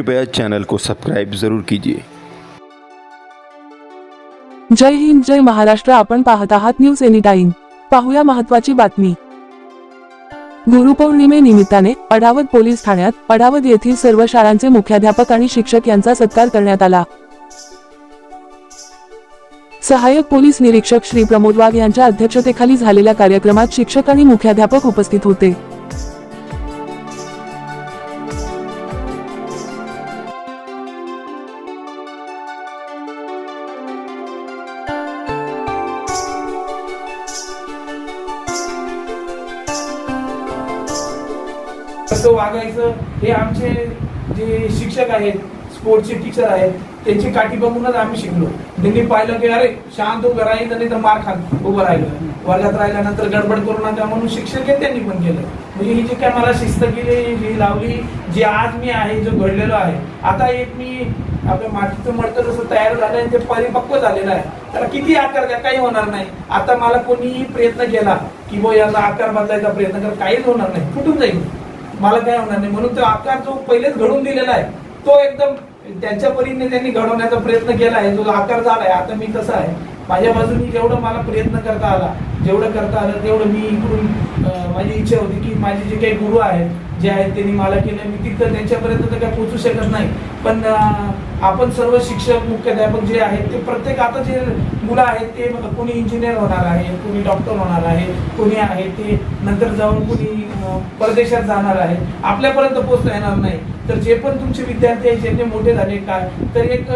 कृपया चैनल को सब्सक्राइब ज़रूर कीजिए। जय हिंद जय महाराष्ट्र आपण पाहत आहात न्यूज एनी टाइम पाहूया महत्वाची बातमी. गुरुपौर्णिमेनिमित्ताने अडावत पोलीस ठाण्यात अडावत येथील सर्व शाळांचे मुख्याध्यापक आणि शिक्षक यांचा सत्कार करण्यात आला. सहाय्यक पोलीस निरीक्षक श्री प्रमोद वाघ यांच्या अध्यक्षतेखाली झालेल्या कार्यक्रमात शिक्षक आणि मुख्याध्यापक उपस्थित होते. कसं वागायचं हे आमचे जे शिक्षक आहेत स्पोर्टचे टीचर आहेत त्यांची काठी बघूनच आम्ही शिकलो. त्यांनी पाहिलं की अरे शांत उभं राहील नाही तर मार खात उभं राहिलं. वर्गात राहिल्यानंतर गडबड करू नका म्हणून शिक्षक हे त्यांनी पण केलं. म्हणजे ही जी काय मला शिस्त केली ही लावली जे आज मी आहे जो घडलेलो आहे आता एक मी आपल्या मातीचं मडतं जसं तयार झालं आणि ते परिपक्व झालेलं आहे. त्याला किती आकार द्या काही होणार नाही. आता मला कोणीही प्रयत्न केला की बो याचा आकार बदलायचा प्रयत्न कर. काहीच होणार नाही. फुटून जाईल. मला काय होणार नाही. म्हणून तो आकार जो पहिलेच घडून दिलेला आहे तो एकदम त्यांच्या परीने त्यांनी घडवण्याचा प्रयत्न केला आहे. जो आकार झाला आहे आता मी कसा आहे? माझ्या बाजूनी जेवढं मला प्रयत्न करता आला जेवढं करता आलं तेवढं मी इकडून माझी इच्छा होती की माझे जे काही गुरु आहेत जे आहेत त्यांनी मला केलं. मी तिथं त्यांच्यापर्यंत तर काय पोचू शकत नाही. पण आपण सर्व शिक्षक मुख्याध्यापक जे आहेत ते प्रत्येक आता जे मुलं आहेत ते कोणी इंजिनियर होणार आहे कोणी डॉक्टर होणार आहे कोणी आहे ते नंतर जाऊन कोणी परदेशात जाणार आहे आपल्यापर्यंत पोचता येणार नाही. तर जे पण तुमचे विद्यार्थी आहेत जे ते मोठे झाले काय तर एक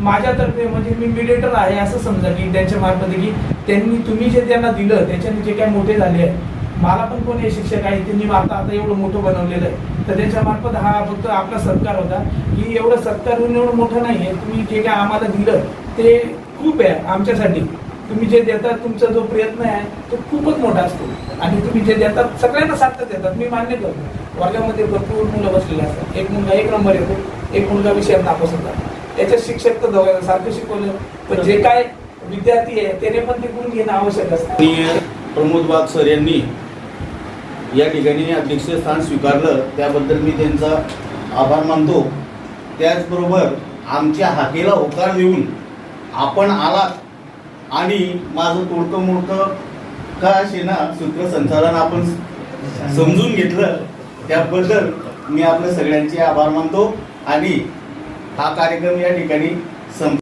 माझ्यातर्फे म्हणजे मी मिडिएटर आहे असं समजा की त्यांच्या मार्फत की त्यांनी तुम्ही जे त्यांना दिलं त्याच्याने जे काय मोठे झाले आहे मला पण कोणी शिक्षक आहे त्यांनी आता आता एवढं मोठं बनवलेलं आहे. तर त्याच्या मार्फत हा फक्त आपला सत्कार होता. की एवढं सत्कार होऊन एवढं मोठं नाही आहे. तुम्ही जे काय आम्हाला दिलं ते खूप आहे आमच्यासाठी. तुम्ही जे देतात तुमचा जो प्रयत्न आहे तो खूपच मोठा असतो. आणि तुम्ही जे देतात सगळ्यांना सार्थक देतात. मी मान्य करतो. वर्गामध्ये भरपूर मुलं बसलेले असतात. एक मुलगा एक नंबर येतो. एक मुलगा विषयात नापास होता. याच्यात शिक्षक तर जवळ सारखं शिकवलं. पण जे काय विद्यार्थी आहे त्याने पण ते गुण घेणं आवश्यक असतं. प्रमोद बाग सर यांनी या ठिकाणी अध्यक्षस्थान स्वीकारलं त्याबद्दल मी त्यांचा आभार मानतो. त्याचबरोबर आमच्या हाकेला होकार देऊन आपण आलात आणि माझं तोडकं मोडकं का असे ना सूत्रसंचालन आपण समजून घेतलं त्याबद्दल मी आपल्या सगळ्यांचे आभार मानतो. आणि हा कार्यक्रम या ठिकाणी संप